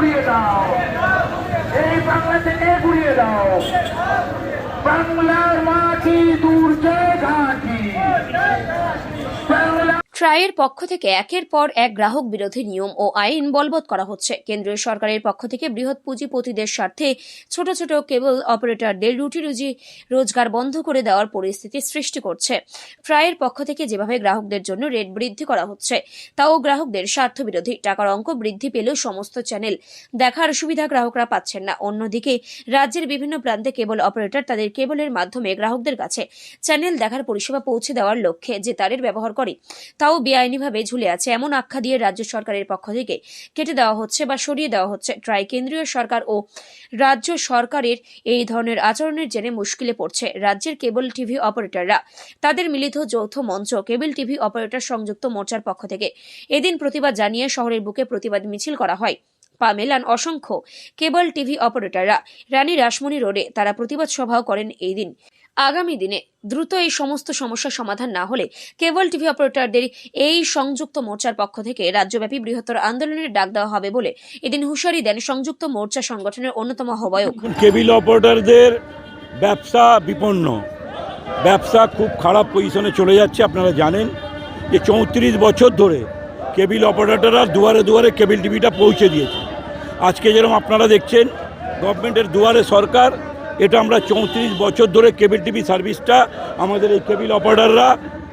গুড়িয়ে দাও। এই বাংলা থেকে ঘুরিয়ে দাও। বাংলার মাটি বাংলা ট্রাইয়ের পক্ষ থেকে একের পর এক গ্রাহক বিরোধী নিয়ম ও আইন বলবৎ করা হচ্ছে। কেন্দ্রীয় সরকারের পক্ষ থেকে বৃহৎ পুঁজিপতিদের স্বার্থে ছোট ছোট কেবল অপারেটরদের রুটি রুজি রোজগার বন্ধ করে দেওয়ার পরিস্থিতি সৃষ্টি করছে। ট্রাইয়ের পক্ষ থেকে যেভাবে গ্রাহকদের জন্য রেট বৃদ্ধি করা হচ্ছে, তাও গ্রাহকদের স্বার্থ বিরোধী টাকার অঙ্ক বৃদ্ধি পেলেও সমস্ত চ্যানেল দেখার সুবিধা গ্রাহকরা পাচ্ছেন না। অন্যদিকে, রাজ্যের বিভিন্ন প্রান্তে কেবল অপারেটর তাদের কেবলের মাধ্যমে গ্রাহকদের কাছে চ্যানেল দেখার পরিষেবা পৌঁছে দেওয়ার লক্ষ্যে যে তারের ব্যবহার করে, তাও বেআইনিভাবে ঝুলে আছে। এমন আখ্যা দিয়ে রাজ্য সরকারের পক্ষ থেকে কেটে দেওয়া হচ্ছে বা সরিয়ে দেওয়া হচ্ছে ট্রাই কেন্দ্রীয় সরকার ও রাজ্য সরকারের এই ধরনের আচরণের জেনে মুশকিলে পড়ছে। রাজ্যের কেবল টিভি অপারেটররা, তাদের মিলিত যৌথ মঞ্চ, কেবল টিভি অপারেটর সংযুক্ত মোর্চার পক্ষ থেকে এদিন প্রতিবাদ জানিয়ে শহরের বুকে প্রতিবাদ মিছিল করা হয়। পা মেলান অসংখ্য কেবল টিভি অপারেটররা, রানী রাসমণি রোডে তারা প্রতিবাদ সভাও করেন এই দিন। আগামী দিনে দ্রুত এই সমস্ত সমস্যার সমাধান না হলে কেবল টিভি অপারেটরদের এই সংযুক্ত মোর্চার পক্ষ থেকে রাজ্যব্যাপী বৃহত্তর আন্দোলনের ডাক দেওয়া হবে বলে এদিন হুঁশিয়ারি দেন সংযুক্ত মোর্চা সংগঠনের অন্যতম আহ্বায়ক। কেবিল অপারেটরদের ব্যবসা বিপন্ন। ব্যবসা খুব খারাপ পজিশনে চলে যাচ্ছে, আপনারা জানেন। যে চৌত্রিশ বছর ধরে কেবিল অপারেটররা দুয়ারে দুয়ারে কেবিল টিভিটা পৌঁছে দিয়েছে। আজকে যেরকম আপনারা দেখছেন গভর্নমেন্টের দুয়ারে সরকার এটা আমরা চৌত্রিশ বছর ধরে কেবিল টিভি সার্ভিসটা আমাদের এই কেবিল অপারেটররা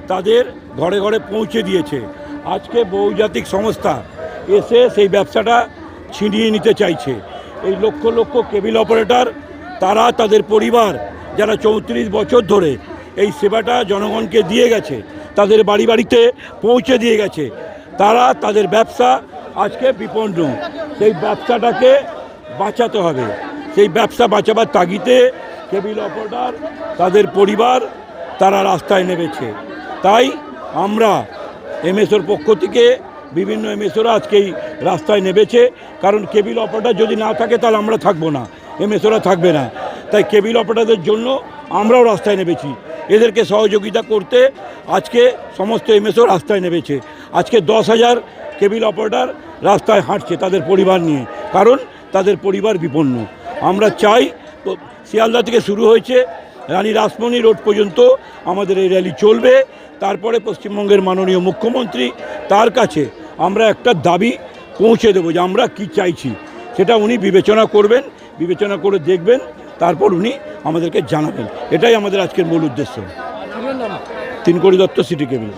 তাদের ঘরে ঘরে পৌঁছে দিয়েছে। আজকে বহুজাতিক সংস্থা এসে সেই ব্যবসাটা ছিনিয়ে নিতে চাইছে। এই লক্ষ লক্ষ কেবিল অপারেটর, তারা তাদের পরিবার যারা চৌত্রিশ বছর ধরে এই সেবাটা জনগণকে দিয়ে গেছে, তাদের বাড়ি বাড়িতে পৌঁছে দিয়ে গেছে। তারা তাদের ব্যবসা আজকে বিপন্ন। সেই ব্যবসাটাকে বাঁচাতে হবে। সেই ব্যবসা বাঁচাবার তাগিতে কেবিল অপারেটার, তাদের পরিবার তারা রাস্তায় নেমেছে। তাই আমরা এমএসওর পক্ষ থেকে বিভিন্ন এমএসওরা আজকে এই রাস্তায় নেমেছে। কারণ কেবিল অপারেটার যদি না থাকে তাহলে আমরা থাকব না। এমএসওরা থাকবে না। তাই কেবিল অপারেটারদের জন্য আমরাও রাস্তায় নেমেছি। এদেরকে সহযোগিতা করতে আজকে সমস্ত এমএসও রাস্তায় নেমেছে। আজকে দশ হাজার কেবিল অপারেটার রাস্তায় হাঁটছে তাদের পরিবার নিয়ে। কারণ তাদের পরিবার বিপন্ন। আমরা চাই শিয়ালদা থেকে শুরু হয়েছে রানী রাসমণি রোড পর্যন্ত আমাদের এই র্যালি চলবে। তারপরে পশ্চিমবঙ্গের মাননীয় মুখ্যমন্ত্রী তার কাছে আমরা একটা দাবি পৌঁছে দেবো যে আমরা কি চাইছি। সেটা উনি বিবেচনা করবেন বিবেচনা করে দেখবেন তারপর উনি আমাদেরকে জানাবেন। এটাই আমাদের আজকের মূল উদ্দেশ্য। Tinkari Dutta city cable